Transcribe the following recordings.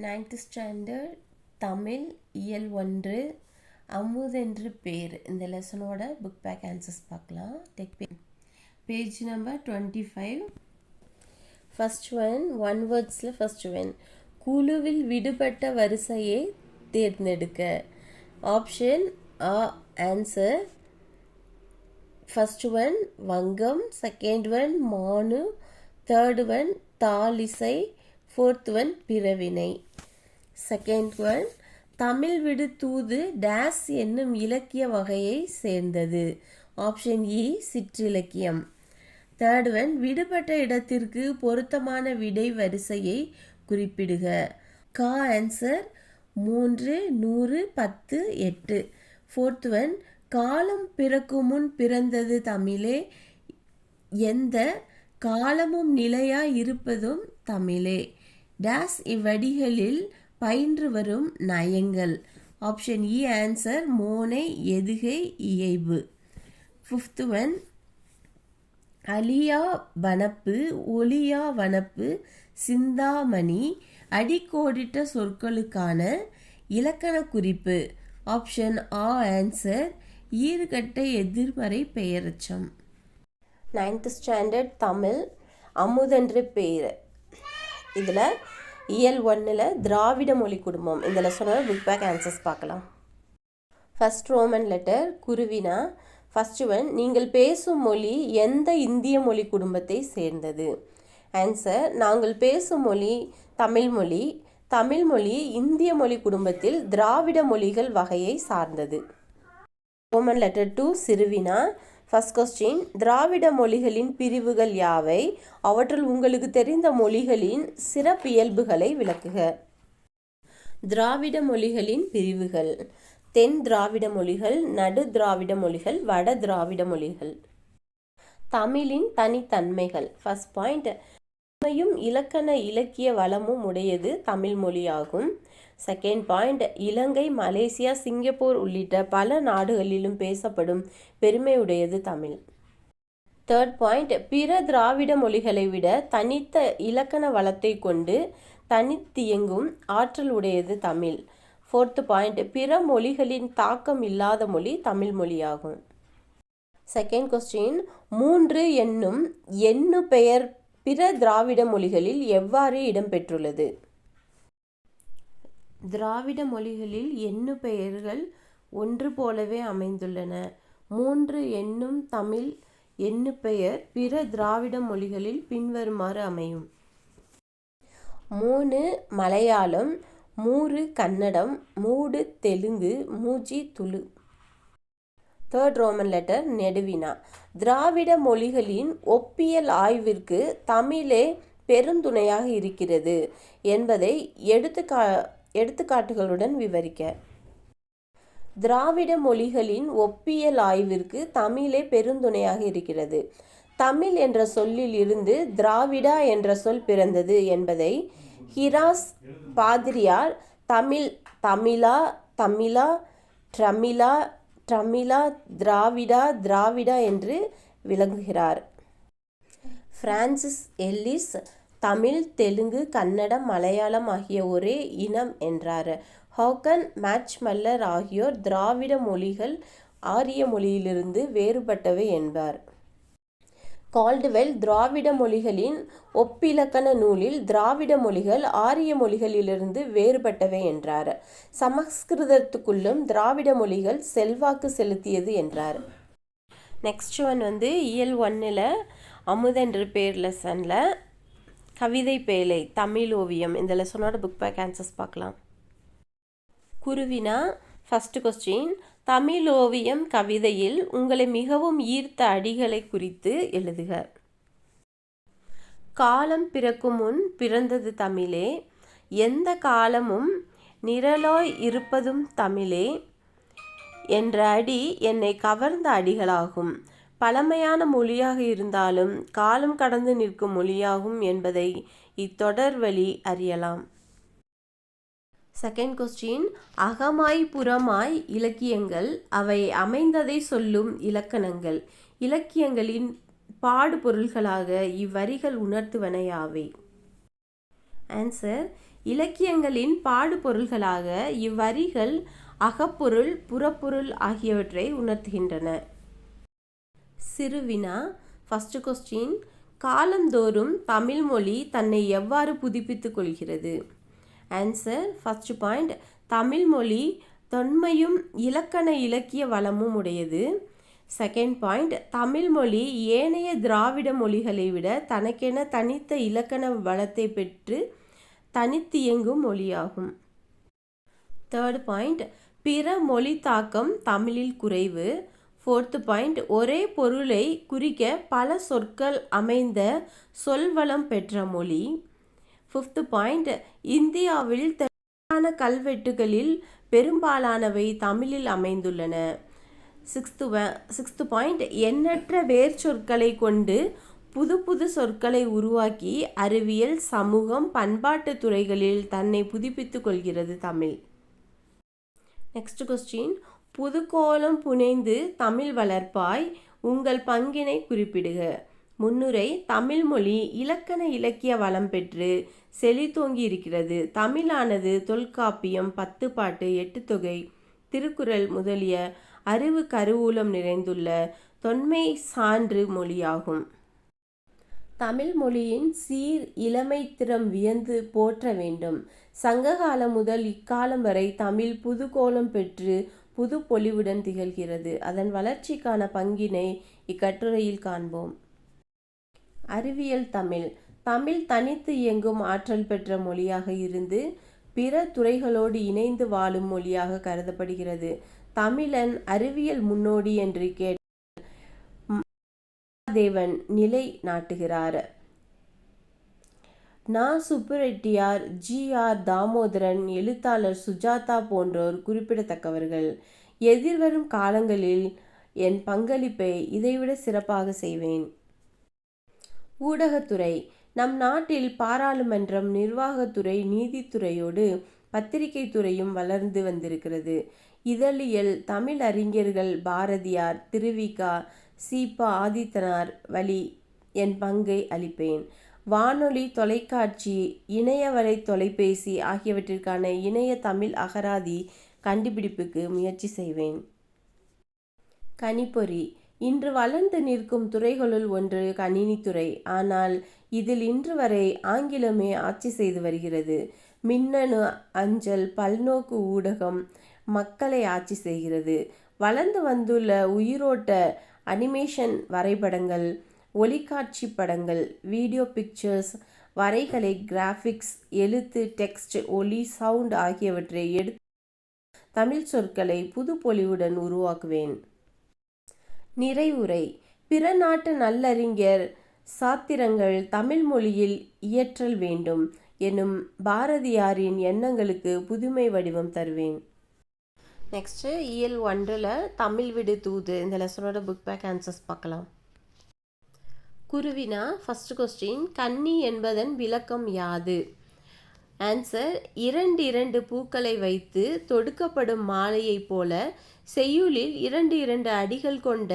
Ninth standard Tamil இயல் ஒன்று அமுதென்று பேர். இந்த லெசனோட புக் பேக் ஆன்சர்ஸ் பார்க்கலாம். டெக் பே page number twenty five first one one வேர்ட்ஸில் first one குழுவில் விடுபட்ட வரிசையை தேர்ந்தெடுக்க. ஆப்ஷன் ஆ ஆன்சர் ஃபஸ்ட் ஒன் வங்கம். செகண்ட் ஒன் மானு. தேர்ட் ஒன் தாலிசை ஃபோர்த் ஒன் பிறவினை. செகண்ட் ஒன் தமிழ் விடு தூது டேஸ் என்னும் இலக்கிய வகையை சேர்ந்தது. ஆப்ஷன் இ e, சிற்றிலக்கியம். தேர்ட் ஒன் விடுபட்ட இடத்திற்கு பொருத்தமான விடை வரிசையை குறிப்பிடுக. கா ஆன்சர் மூன்று நூறு பத்து எட்டு. ஃபோர்த் ஒன் காலம் பிறக்கும் முன் பிறந்தது தமிழே எந்த காலமும் நிலையாக இருப்பதும் தமிழே. டேஸ் இவ்வடிகளில் பயின்று வரும் நயங்கள். ஆப்ஷன் e இ ஆன்சர் மோனை எதுகை இயைபு. ஃபிஃப்த்து ஒன் அலியா வனப்பு ஒளியா வனப்பு சிந்தாமணி அடிக்கோடிட்ட சொற்களுக்கான இலக்கண குறிப்பு. ஆப்ஷன் ஆ ஆன்சர் ஈறுகட்ட எதிர்மறை பெயரச்சம். நைன்த் ஸ்டாண்டர்ட் தமிழ் அமுதன்று பேர். இதில் இயல் ஒன்றில் திராவிட மொழி குடும்பம். இந்த லெசனோட புக் பேக் ஆன்சர்ஸ் பார்க்கலாம் ஃபஸ்ட் ரோமன் லெட்டர் குருவினா ஃபஸ்ட் ஒன் நீங்கள் பேசும் மொழி எந்த இந்திய மொழி குடும்பத்தை சேர்ந்தது? ஆன்சர் நாங்கள் பேசும் மொழி தமிழ்மொழி தமிழ்மொழி இந்திய மொழி குடும்பத்தில் திராவிட மொழிகள் வகையை சார்ந்தது. ரோமன் லெட்டர் டூ சிறுவினா ஃபஸ்ட் கொஸ்டின் திராவிட மொழிகளின் பிரிவுகள் யாவை? அவற்றுள் உங்களுக்கு தெரிந்த மொழிகளின் சிறப்பியல்புகளை விளக்குக. திராவிட மொழிகளின் பிரிவுகள். தென் திராவிட மொழிகள் நடு திராவிட மொழிகள் வட திராவிட மொழிகள். தமிழின் தனித்தன்மைகள். ஃபஸ்ட் பாயிண்ட் உண்மையும் இலக்கண இலக்கிய வளமும் உடையது தமிழ் மொழியாகும். Second point Ilangai Malaysia Singapore உள்ளிட்ட பல நாடுகளிலும் பேசப்படும் பெருமையுடையது தமிழ். தேர்ட் பாயிண்ட் பிற திராவிட மொழிகளை விட தனித்த இலக்கண வளத்தை கொண்டு தனித்தியங்கும் ஆற்றல் உடையது தமிழ். ஃபோர்த் பாயிண்ட் பிற மொழிகளின் தாக்கம் இல்லாத மொழி தமிழ் மொழியாகும். செகண்ட் கொஸ்டின் மூன்று என்னும் எண்ணு பெயர் பிற திராவிட மொழிகளில் எவ்வாறு இடம்பெற்றுள்ளது? திராவிட மொழிகளில் எண்ணு பெயர்கள் ஒன்று போலவே அமைந்துள்ளன. மூன்று என்னும் தமிழ் எண்ணு பெயர் பிற திராவிட மொழிகளில் பின்வருமாறு அமையும். மூணு மலையாளம் மூறு கன்னடம் மூடு தெலுங்கு மூஜி துளு. தேர்ட் ரோமன் லெட்டர் நெடுவினா. திராவிட மொழிகளின் ஒப்பியல் ஆய்விற்கு தமிழே பெருந்துணையாக இருக்கிறது என்பதை எடுத்துக்கா எடுத்துக்காட்டுகளுடன் விவரிக்க. திராவிட மொழிகளின் ஒப்பியல் ஆய்விற்கு தமிழே பெருந்துணையாக இருக்கிறது. தமிழ் என்ற சொல்லில் இருந்து திராவிடா என்ற சொல் பிறந்தது என்பதை ஹிராஸ் பாதிரியார் தமிழ் தமிழா தமிழா ட்ரமிழா ட்ரமிழா திராவிடா திராவிடா என்று விளங்குகிறார் பிரான்சிஸ் எல்லிஸ் தமிழ் தெலுங்கு கன்னடம் மலையாளம் ஆகிய ஒரே இனம் என்றார். ஹாக்கன் மேட்ச்மல்லர் ஆகியோர் திராவிட மொழிகள் ஆரிய மொழியிலிருந்து வேறுபட்டவை என்பார். கால்டுவெல் திராவிட மொழிகளின் ஒப்பிலக்கண நூலில் திராவிட மொழிகள் ஆரிய மொழிகளிலிருந்து வேறுபட்டவை என்றார். சமஸ்கிருதத்துக்குள்ளும் திராவிட மொழிகள் செல்வாக்கு செலுத்தியது என்றார். நெக்ஸ்ட் ஒன் வந்து இயல் ஒன்னில் அமுதென்று பேர் லெசனில் கவிதை பேலை தமிழ் ஓவியம் இந்த லெசனோட புக் பேக் ஆன்சர்ஸ் பார்க்கலாம் குருவினா ஃபஸ்ட்டு கொஸ்டின் தமிழ் ஓவியம் கவிதையில் உங்களை மிகவும் ஈர்த்த அடிகளை குறித்து எழுதுக. காலம் பிறக்கும் முன் பிறந்தது தமிழே எந்த காலமும் நிரலாய் இருப்பதும் தமிழே என்ற அடி என்னை கவர்ந்த அடிகளாகும். பழமையான மொழியாக இருந்தாலும் காலம் கடந்து நிற்கும் மொழியாகும் என்பதை இத்தொடர் வழி அறியலாம். செகண்ட் கொஸ்டின் அகமாய் புறமாய் இலக்கியங்கள் அவை அமைந்ததை சொல்லும் இலக்கணங்கள். இலக்கியங்களின் பாடுபொருள்களாக இவ்வரிகள் உணர்த்துவனையாவை ஆன்சர் இலக்கியங்களின் பாடுபொருள்களாக இவ்வரிகள் அகப்பொருள் புறப்பொருள் ஆகியவற்றை உணர்த்துகின்றன. சிறுவினா ஃபஸ்ட்டு கொஸ்டின் காலந்தோறும் தமிழ்மொழி தன்னை எவ்வாறு புதுப்பித்து கொள்கிறது? ஆன்சர் ஃபஸ்ட்டு பாயிண்ட் தமிழ்மொழி தொன்மையும் இலக்கண இலக்கிய வளமும் உடையது. செகண்ட் பாயிண்ட் தமிழ்மொழி ஏனைய திராவிட மொழிகளை விட தனக்கென தனித்த இலக்கண வளத்தை பெற்று தனித்தியங்கும் மொழியாகும். தேர்ட் பாயிண்ட் பிற மொழி தாக்கம் தமிழில் குறைவு. ஃபோர்த்து பாயிண்ட் ஒரே பொருளை குறிக்க பல சொற்கள் அமைந்த சொல்வளம் பெற்ற மொழி. ஃபிஃப்த்து பாயிண்ட் இந்தியாவில் தெளிவான கல்வெட்டுகளில் பெரும்பாலானவை தமிழில் அமைந்துள்ளன. சிக்ஸ்த்து சிக்ஸ்த்து பாயிண்ட் எண்ணற்ற வேர் சொற்களை கொண்டு புது புது சொற்களை உருவாக்கி அறிவியல் சமூகம் பண்பாட்டு துறைகளில் தன்னை புதுப்பித்துக் கொள்கிறது தமிழ். நெக்ஸ்ட் கொஸ்டின் புதுக்கோலம் புனைந்து தமிழ் வளர்ப்பாய் உங்கள் பங்கினை குறிப்பிடுக. முன்னுரை தமிழ்மொழி இலக்கண இலக்கிய வளம் பெற்று செழித்தோங்கி இருக்கிறது தமிழானது தொல்காப்பியம் பத்து பாட்டு எட்டு தொகை. திருக்குறள் முதலிய அறிவு கருவூலம் நிறைந்துள்ள தொன்மை சான்று மொழியாகும். தமிழ் மொழியின் சீர் இளமை திறம் வியந்து போற்ற வேண்டும். சங்ககாலம் முதல் இக்காலம் வரை தமிழ் புதுகோலம் பெற்று புது பொலிவுடன் திகழ்கிறது. அதன் வளர்ச்சிக்கான பங்கினை இக்கட்டுரையில் காண்போம். அறிவியல் தமிழ். தமிழ் தனித்து இயங்கும் ஆற்றல் பெற்ற மொழியாக இருந்து பிற துறைகளோடு இணைந்து வாழும் மொழியாக கருதப்படுகிறது. தமிழன் அறிவியல் முன்னோடி என்று கேட்ட தேவன் நிலை நாட்டுகிறார் நா சுப்புரெட்டியார் ஜி ஆர் தாமோதரன் எழுத்தாளர் சுஜாதா போன்றோர் குறிப்பிடத்தக்கவர்கள். எதிர்வரும் காலங்களில் என் பங்களிப்பை இதைவிட சிறப்பாக செய்வேன். ஊடகத்துறை. நம் நாட்டில் பாராளுமன்றம் நிர்வாகத்துறை நீதித்துறையோடு பத்திரிகை துறையும் வளர்ந்து வந்திருக்கிறது. இதழியல் தமிழ் அறிஞர்கள் பாரதியார் திருவிகா சீபா ஆதித்தனார் வழி என் பங்கை அளிப்பேன். வானொலி தொலைக்காட்சி இணையவலை தொலைபேசி ஆகியவற்றிற்கான இணைய தமிழ் அகராதி கண்டுபிடிப்புக்கு முயற்சி செய்வேன். கணிப்பொறி. இன்று வளர்ந்து நிற்கும் துறைகளுள் ஒன்று கணினித்துறை. ஆனால் இதில் இன்று வரை ஆங்கிலமே ஆட்சி செய்து வருகிறது. மின்னணு அஞ்சல் பல்நோக்கு ஊடகம் மக்களை ஆட்சி செய்கிறது. வளர்ந்து வந்துள்ள உயிரோட்ட அனிமேஷன் வரைபடங்கள் ஒளிக்காட்சி படங்கள் வீடியோ பிக்சர்ஸ் வரைகலை கிராஃபிக்ஸ் எழுத்து டெக்ஸ்ட் ஒலி சவுண்ட் ஆகியவற்றை எடுத்து தமிழ் சொற்களை புது பொலிவுடன் உருவாக்குவேன். நிறைவுரை. பிற நாட்டு நல்லறிஞர் சாத்திரங்கள் தமிழ் மொழியில் இயற்றல் வேண்டும் எனும் பாரதியாரின் எண்ணங்களுக்கு புதுமை வடிவம் தருவேன். நெக்ஸ்ட்டு இயல் ஒன்றில் தமிழ் விடு தூது. இந்த லெசனோட புக் பேக் ஆன்சர்ஸ் பார்க்கலாம். குருவினா ஃபஸ்ட் கொஸ்டின் கன்னி என்பதன் விளக்கம் யாது? ஆன்சர் இரண்டு இரண்டு பூக்களை வைத்து தொடுக்கப்படும் மாலையைப் போல செய்யுளில் இரண்டு இரண்டு அடிகள் கொண்ட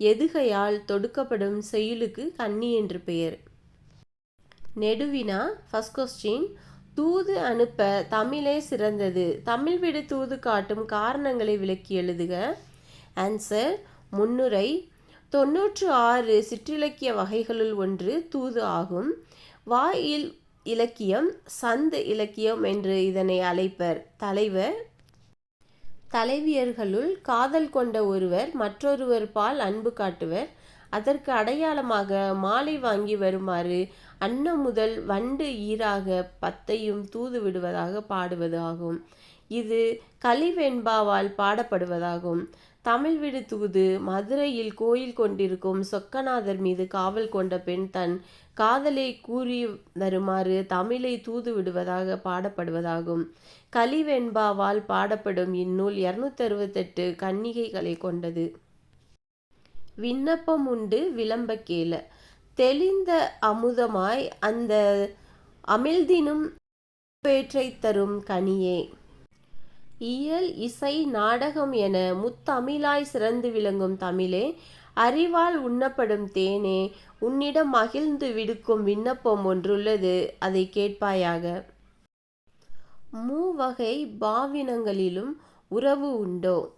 எதுகையால் தொடுக்கப்படும் செய்யுளுக்கு கன்னி என்று பெயர். நெடுவினா ஃபஸ்ட் கொஸ்டின் தூது அனுப்ப தமிழே சிறந்தது. தமிழ் விடு தூது காட்டும் காரணங்களை விளக்கி எழுதுக. ஆன்சர் முன்னுரை தொன்னூற்று ஆறு சிற்றிலக்கிய வகைகளுள் ஒன்று தூது ஆகும். வாயில் இலக்கியம் சந்து இலக்கியம் என்று இதனை அழைப்பர். தலைவர். தலைவியர்களுள் காதல் கொண்ட ஒருவர் மற்றொருவர் பால் அன்பு காட்டுவர். அதற்கு அடையாளமாக மாலை வாங்கி வருமாறு அன்னம் முதல் வண்டு ஈராக பத்தையும் தூது விடுவதாக பாடுவது ஆகும். இது கலிவெண்பாவால் பாடப்படுவதாகும். தமிழ் விடு தூது மதுரையில் கோயில் கொண்டிருக்கும் சொக்கநாதர் மீது காவல் கொண்ட பெண் தன் காதலை கூறி வருமாறு தமிழை தூது விடுவதாக பாடப்படுவதாகும். கலிவெண்பாவால் பாடப்படும் இந்நூல் இருநூத்தி அறுபத்தெட்டு கன்னிகைகளை கொண்டது. விண்ணப்பம் உண்டு விளம்ப தெளிந்த அமுதமாய் அந்த அமிழ்தினும் பேற்றை தரும் கனியே. இயல் இசை நாடகம் என முத்தமிழாய் சிறந்து விளங்கும் தமிழே அறிவால் உண்ணப்படும் தேனே உன்னிடம் மகிழ்ந்து விடுக்கும் விண்ணப்பம் ஒன்றுள்ளது அதை கேட்பாயாக மூவகை பாவினங்களிலும் உறவு உண்டோ?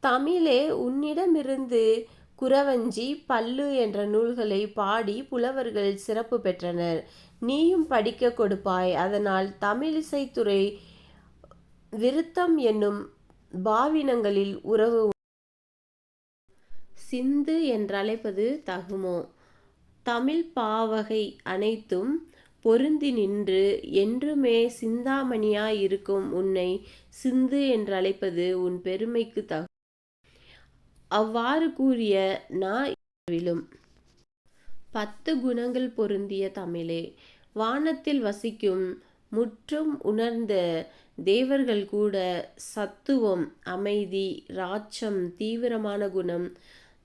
தமிழே உன்னிடமிருந்து குறவஞ்சி பல்லு என்ற நூல்களை பாடி புலவர்கள் சிறப்பு பெற்றனர். நீயும் படிக்கக் கொடுப்பாய். அதனால் தமிழிசைத்துறை துறை விருத்தம் என்னும் பாவினங்களில் உறவு சிந்து என்றழைப்பது தகுமோ? தமிழ் பாவகை அனைத்தும் பொருந்தி நின்று என்றுமே சிந்தாமணியாய் இருக்கும் உன்னை சிந்து என்றழைப்பது உன் பெருமைக்கு தகு அவ்வாறு கூறிய நா. பத்து குணங்கள் பொருந்திய தமிழே. வானத்தில் வசிக்கும் முற்றும் உணர்ந்த தேவர்கள் கூட சத்துவம், அமைதி, ராட்சம் தீவிரமான குணம்,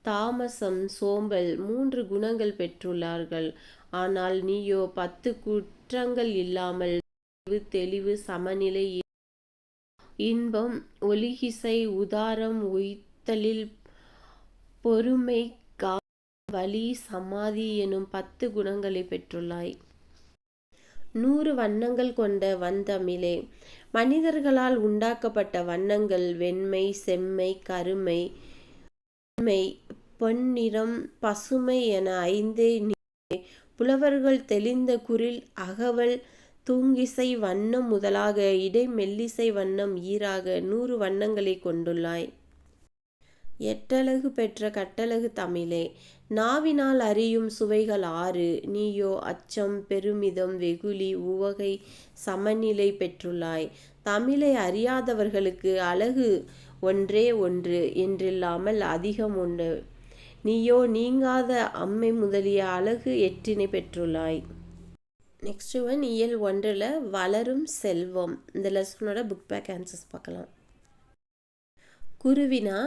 தாமசம், சோம்பல் மூன்று குணங்கள் பெற்றுள்ளார்கள். ஆனால் நீயோ பத்து குற்றங்கள் இல்லாமல் தெளிவு, சமநிலை, இன்பம், ஒலிகிசை உதாரம், உய்த்தலில் பொறுமை, வலி, சமாதி எனும் பத்து குணங்களைப் பெற்றுள்ளாய். நூறு வண்ணங்கள் கொண்ட வந்தமிழே மனிதர்களால் உண்டாக்கப்பட்ட வண்ணங்கள் வெண்மை, செம்மை, கருமை, பெண்மை பொன்னிறம், பசுமை என ஐந்தே புலவர்கள் தெளிந்த குரில் அகவல் தூங்கிசை வண்ணம் முதலாக இடை மெல்லிசை வண்ணம் ஈராக நூறு வண்ணங்களைக் கொண்டுள்ளாய். எட்டழகு பெற்ற கட்டழகு தமிழே. நாவினால் அறியும் சுவைகள் ஆறு. நீயோ அச்சம், பெருமிதம், வெகுளி, உவகை, சமநிலை பெற்றுள்ளாய். தமிழை அறியாதவர்களுக்கு அழகு ஒன்றே ஒன்று என்றில்லாமல் அதிகம் ஒன்று நீயோ நீங்காத அம்மை முதலிய அழகு எட்டினை பெற்றுள்ளாய். நெக்ஸ்ட் ஒன் இயல் ஒன்றில் வளரும் செல்வம் இந்த லெசனோட புக் பேக் ஆன்சர்ஸ் பார்க்கலாம். குருவினா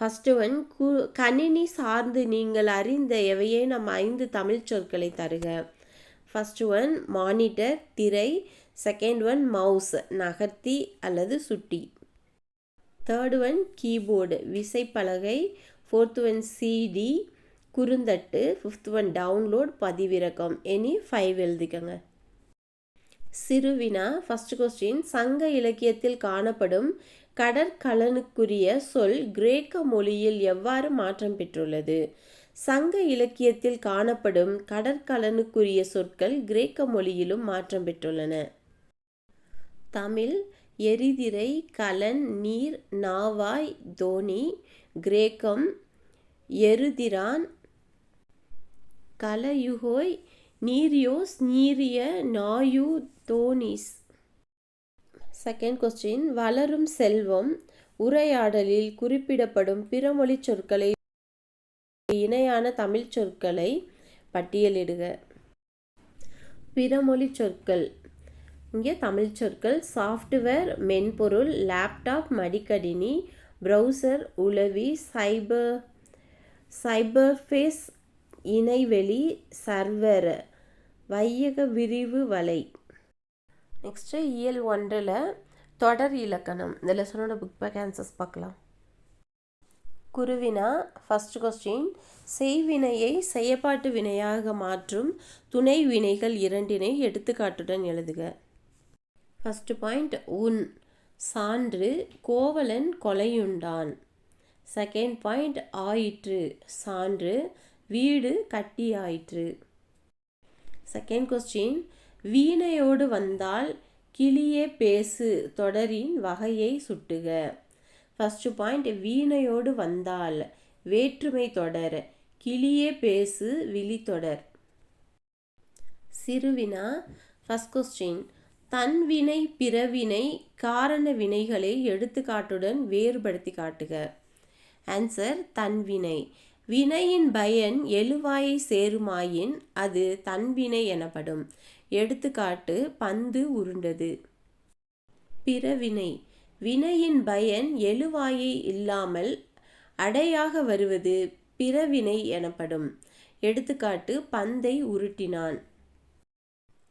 ஃபஸ்ட்டு ஒன் கு கணினி சார்ந்து நீங்கள் அறிந்த எவையே நம் ஐந்து தமிழ்ச் சொற்களைத் தருக. ஃபர்ஸ்ட் ஒன் மானிட்டர் திரை. செகண்ட் ஒன் மவுஸ் நகர்த்தி அல்லது சுட்டி. தேர்ட் ஒன் கீபோர்டு விசைப்பலகை. ஃபோர்த் ஒன் சிடி குறுந்தட்டு. ஃபிஃப்த் ஒன் டவுன்லோட் பதிவிறக்கம். எனி ஃபைவ் எழுதிக்கோங்க. சிறுவினா ஃபர்ஸ்ட் கொஸ்டின். சங்க இலக்கியத்தில் காணப்படும் கடற்கலனுக்குரிய சொல் கிரேக்க மொழியில் எவ்வாறு மாற்றம் பெற்றுள்ளது? சங்க இலக்கியத்தில் காணப்படும் கடற்கலனுக்குரிய சொற்கள் கிரேக்க மொழியிலும் மாற்றம் பெற்றுள்ளன. தமிழ் எரிதிரை கலன் நீர் நாவாய் தோணி கிரேக்கம் எருதிரான் கலயுகோய் நீரியோஸ் நீரிய நாயு தோனிஸ் செகண்ட் கொஸ்டின் வளரும் செல்வம் உரையாடலில் குறிப்பிடப்படும் பிறமொழிச் சொற்களை இணையான தமிழ் சொற்களை பட்டியலிடுக. பிறமொழிச் சொற்கள் இங்கே தமிழ் சொற்கள் சாஃப்ட்வேர் மென்பொருள் லேப்டாப் மடிக்கணினி ப்ரௌசர் உளவி சைபர் சைபர்ஃபேஸ் இணைவெளி சர்வர் வையக விரிவு வலை. நெக்ஸ்ட்டு இயல் ஒன்றில் தொடர் இலக்கணம் இந்த லெசனோட புக் பேக் ஆன்சர்ஸ் பார்க்கலாம். குருவினா ஃபஸ்ட் கொஸ்டின் செய்வினையை செயப்பாட்டு வினையாக மாற்றும் துணை வினைகள் இரண்டினை எடுத்துக்காட்டுடன் எழுதுக. ஃபஸ்ட்டு பாயிண்ட் உன் சான்று கோவலன் கொலையுண்டான். செகண்ட் பாயிண்ட் ஆயிற்று சான்று வீடு கட்டியாயிற்று. செகண்ட் கொஸ்டின் வீணையோடு வந்தால் கிளியே பேசு தொடரின் வகையை சுட்டுக. ஃபர்ஸ்ட் பாயிண்ட் வீணையோடு வந்தால் வேற்றுமை தொடர் கிளியே பேசு விளித்தொடர். சிறுவினா ஃபஸ்ட் கொஸ்டின் தன்வினை பிறவினை காரண வினைகளை எடுத்துக்காட்டுடன் வேறுபடுத்தி காட்டுக. ஆன்சர் தன்வினை வினையின் பயன் எழுவாயை சேருமாயின் அது தன்வினை எனப்படும். எடுத்துக்காட்டு பந்து உருண்டது. பிறவினை வினையின் பயன் எழுவாயை இல்லாமல் அடையாக வருவது பிறவினை எனப்படும். எடுத்துக்காட்டு பந்தை உருட்டினான்.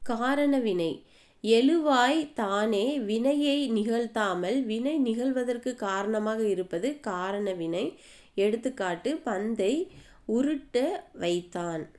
காரண வினை எழுவாய் தானே வினையை நிகழ்த்தாமல் வினை நிகழ்வதற்குக் காரணமாக இருப்பது காரண வினை. எடுத்துக்காட்டு பந்தை உருட்ட வைத்தான்.